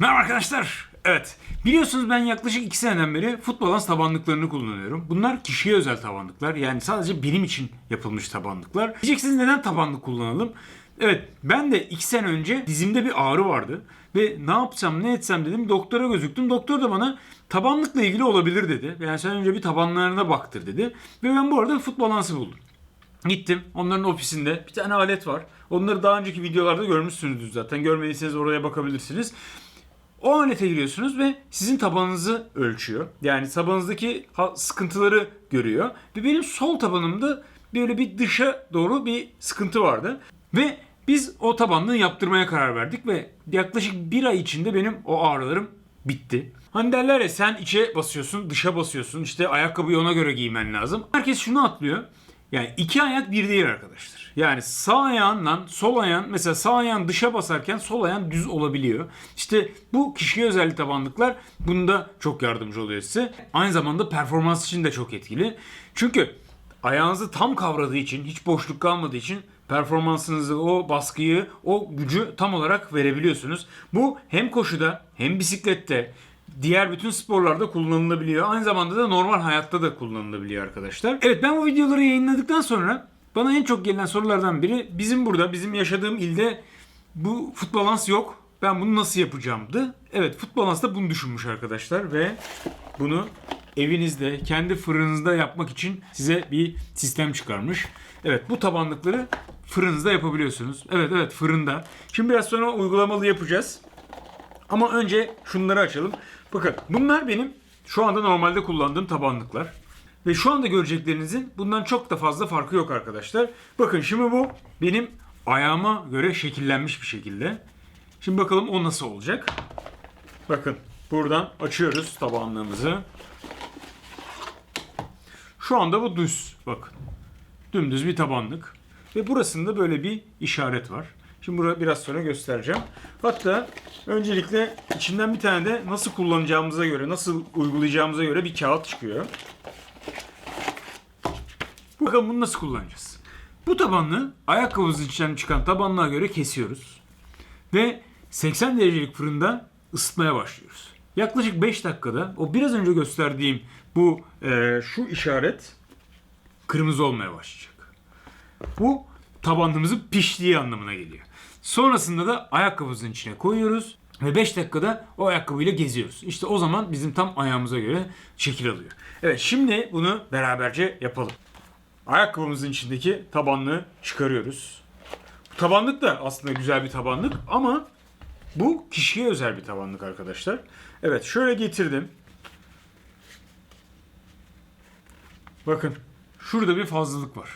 Merhaba arkadaşlar. Evet. Biliyorsunuz ben yaklaşık 2 seneden beri futbol balans tabanlıklarını kullanıyorum. Bunlar kişiye özel tabanlıklar. Yani sadece benim için yapılmış tabanlıklar. Diyeceksiniz neden tabanlık kullanalım? Evet ben de 2 sene önce dizimde bir ağrı vardı. Ve ne yapsam ne etsem dedim doktora gözüktüm. Doktor da bana tabanlıkla ilgili olabilir dedi. Yani sen önce bir tabanlarına baktır dedi. Ve ben bu arada futbol balansı buldum. Gittim. Onların ofisinde bir tane alet var. Onları daha önceki videolarda görmüşsünüzdür zaten. Görmediyseniz oraya bakabilirsiniz. O alete giriyorsunuz ve sizin tabanınızı ölçüyor. Yani tabanınızdaki sıkıntıları görüyor. Ve benim sol tabanımda böyle bir dışa doğru bir sıkıntı vardı. Ve biz o tabanlığı yaptırmaya karar verdik ve yaklaşık bir ay içinde benim o ağrılarım bitti. Hani derler ya sen içe basıyorsun, dışa basıyorsun. İşte ayakkabıyı ona göre giymen lazım. Herkes şunu atlıyor. Yani iki ayak bir değil arkadaşlar. Yani sağ ayağınla sol ayağın mesela sağ ayağın dışa basarken sol ayağın düz olabiliyor. İşte bu kişiye özellik tabanlıklar bunda çok yardımcı oluyor size. Aynı zamanda performans için de çok etkili. Çünkü ayağınızı tam kavradığı için, hiç boşluk kalmadığı için performansınızı, o baskıyı, o gücü tam olarak verebiliyorsunuz. Bu hem koşuda hem bisiklette diğer bütün sporlarda kullanılabiliyor. Aynı zamanda da normal hayatta da kullanılabiliyor arkadaşlar. Evet ben bu videoları yayınladıktan sonra bana en çok gelen sorulardan biri bizim burada, bizim yaşadığım ilde bu futbol balans yok. Ben bunu nasıl yapacağımdı. Evet futbol balans da bunu düşünmüş arkadaşlar ve bunu evinizde, kendi fırınınızda yapmak için size bir sistem çıkarmış. Evet bu tabanlıkları fırınızda yapabiliyorsunuz. Evet evet fırında. Şimdi biraz sonra uygulamalı yapacağız. Ama önce şunları açalım. Bakın bunlar benim şu anda normalde kullandığım tabanlıklar. Ve şu anda göreceklerinizin bundan çok da fazla farkı yok arkadaşlar. Bakın şimdi bu benim ayağıma göre şekillenmiş bir şekilde. Şimdi bakalım o nasıl olacak. Bakın buradan açıyoruz tabanlığımızı. Şu anda bu düz. Bakın. Dümdüz bir tabanlık. Ve burasında böyle bir işaret var. Şimdi burada biraz sonra göstereceğim. Hatta öncelikle içinden bir tane de nasıl kullanacağımıza göre, nasıl uygulayacağımıza göre bir kağıt çıkıyor. Bakalım bunu nasıl kullanacağız. Bu tabanlığı ayakkabımızın içinden çıkan tabanlığa göre kesiyoruz. Ve 80 derecelik fırında ısıtmaya başlıyoruz. Yaklaşık 5 dakikada o biraz önce gösterdiğim bu e, şu işaret kırmızı olmaya başlayacak. Bu tabanlığımızın piştiği anlamına geliyor. Sonrasında da ayakkabımızın içine koyuyoruz ve 5 dakikada o ayakkabıyla geziyoruz. İşte o zaman bizim tam ayağımıza göre şekil alıyor. Evet şimdi bunu beraberce yapalım. Ayakkabımızın içindeki tabanlığı çıkarıyoruz. Bu tabanlık da aslında güzel bir tabanlık ama bu kişiye özel bir tabanlık arkadaşlar. Evet şöyle getirdim. Bakın şurada bir fazlalık var.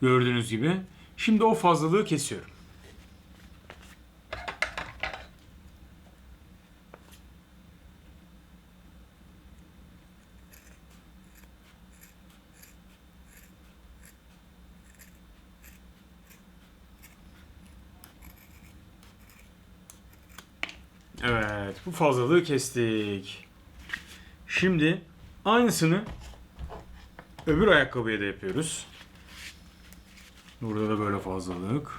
Gördüğünüz gibi. Şimdi o fazlalığı kesiyorum. Evet, bu fazlalığı kestik. Şimdi aynısını öbür ayakkabıya da yapıyoruz. Burada da böyle fazlalık.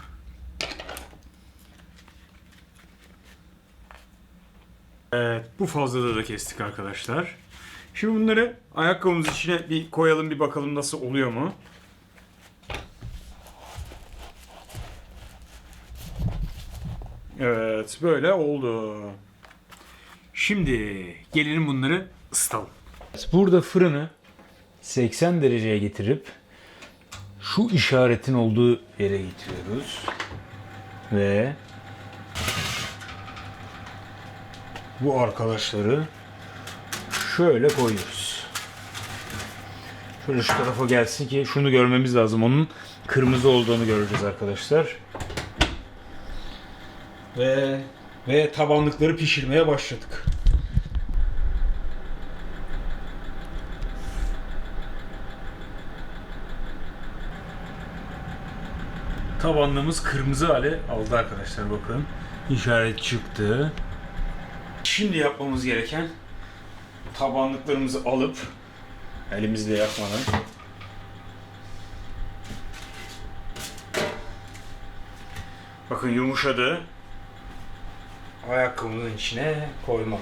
Evet, bu fazlalığı da kestik arkadaşlar. Şimdi bunları ayakkabımız içine bir koyalım bir bakalım nasıl oluyor mu? Evet, böyle oldu. Şimdi gelelim bunları ısıtalım. Burada fırını 80 dereceye getirip şu işaretin olduğu yere getiriyoruz. Ve bu arkadaşları şöyle koyuyoruz. Şöyle şu tarafa gelsin ki şunu görmemiz lazım. Onun kırmızı olduğunu göreceğiz arkadaşlar. Ve ve tabanlıkları pişirmeye başladık. Tabanlığımız kırmızı hale aldı arkadaşlar bakın. İşaret çıktı. Şimdi yapmamız gereken tabanlıklarımızı alıp elimizle yakmadan Bakın yumuşadı. ayakkabının içine koymak.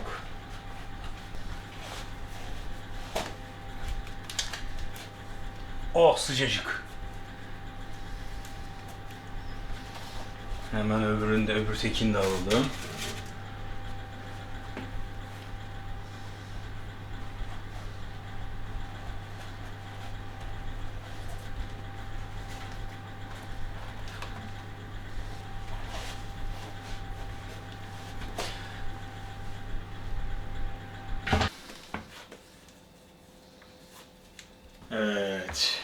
Oh sıcacık. Hemen öbürünü de öbür tekini de aldım. Evet.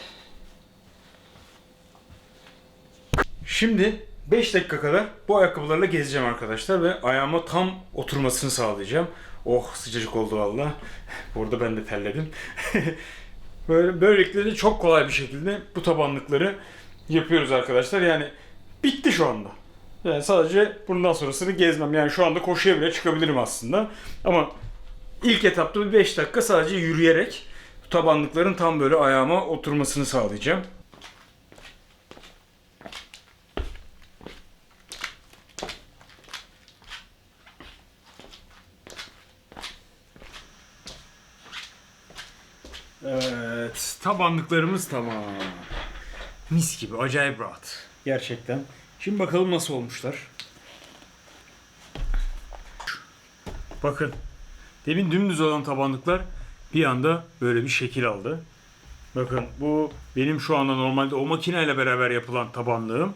Şimdi 5 dakika kadar bu ayakkabılarla gezeceğim arkadaşlar ve ayağıma tam oturmasını sağlayacağım. Oh sıcacık oldu valla. Burada ben de terledim. Böyle böylelikle de çok kolay bir şekilde bu tabanlıkları yapıyoruz arkadaşlar. Yani bitti şu anda. Yani sadece bundan sonrasını gezmem. Yani şu anda koşuya bile çıkabilirim aslında. Ama ilk etapta bir 5 dakika sadece yürüyerek tabanlıkların tam böyle ayağıma oturmasını sağlayacağım. Evet, tabanlıklarımız tamam. Mis gibi, acayip rahat. Gerçekten. Şimdi bakalım nasıl olmuşlar. Bakın. Demin dümdüz olan tabanlıklar bir anda böyle bir şekil aldı. Bakın bu benim şu anda normalde o makineyle beraber yapılan tabanlığım.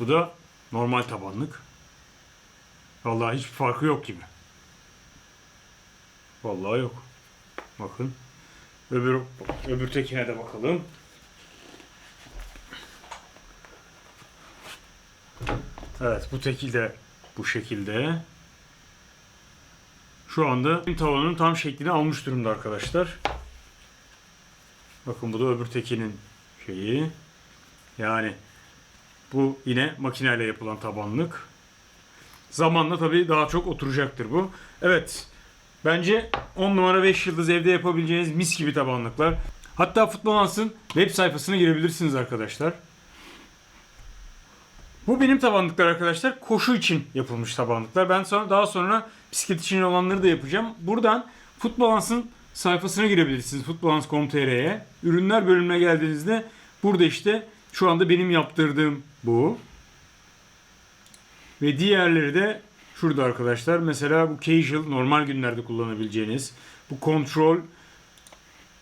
Bu da normal tabanlık. Vallahi hiçbir farkı yok gibi. Vallahi yok. Bakın. Öbür öbür tekine de bakalım. Evet bu teki de bu şekilde. Şu anda tavanın tam şeklini almış durumda arkadaşlar. Bakın bu da öbür tekinin şeyi. Yani bu yine makineyle yapılan tabanlık. Zamanla tabii daha çok oturacaktır bu. Evet. Bence 10 numara 5 yıldız evde yapabileceğiniz mis gibi tabanlıklar. Hatta Futbolans'ın web sayfasına girebilirsiniz arkadaşlar. Bu benim tabanlıklar arkadaşlar. Koşu için yapılmış tabanlıklar. Ben sonra daha sonra bisiklet için olanları da yapacağım. Buradan Futbolans'ın sayfasına girebilirsiniz. Futbolans.com.tr'ye. Ürünler bölümüne geldiğinizde burada işte şu anda benim yaptırdığım bu. Ve diğerleri de şurada arkadaşlar. Mesela bu casual normal günlerde kullanabileceğiniz. Bu control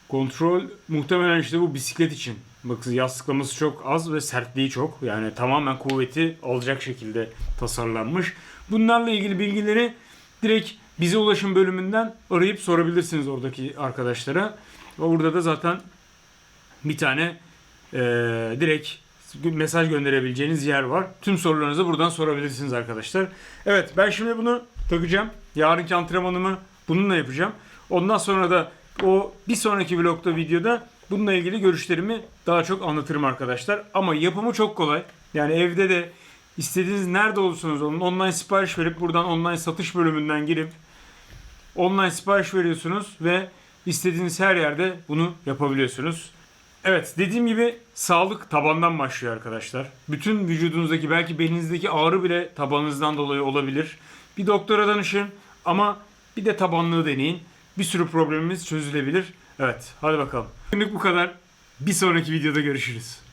Kontrol muhtemelen işte bu bisiklet için. Bakın yastıklaması çok az ve sertliği çok. Yani tamamen kuvveti alacak şekilde tasarlanmış. Bunlarla ilgili bilgileri direkt bize ulaşım bölümünden arayıp sorabilirsiniz oradaki arkadaşlara. Orada da zaten bir tane eee, direkt mesaj gönderebileceğiniz yer var. Tüm sorularınızı buradan sorabilirsiniz arkadaşlar. Evet ben şimdi bunu takacağım. Yarınki antrenmanımı bununla yapacağım. Ondan sonra da o bir sonraki vlogda videoda bununla ilgili görüşlerimi daha çok anlatırım arkadaşlar. Ama yapımı çok kolay. Yani evde de istediğiniz nerede olursanız olun online sipariş verip buradan online satış bölümünden girip online sipariş veriyorsunuz ve istediğiniz her yerde bunu yapabiliyorsunuz. Evet dediğim gibi sağlık tabandan başlıyor arkadaşlar. Bütün vücudunuzdaki belki belinizdeki ağrı bile tabanınızdan dolayı olabilir. Bir doktora danışın ama bir de tabanlığı deneyin. Bir sürü problemimiz çözülebilir. Evet hadi bakalım. Günlük bu kadar. Bir sonraki videoda görüşürüz.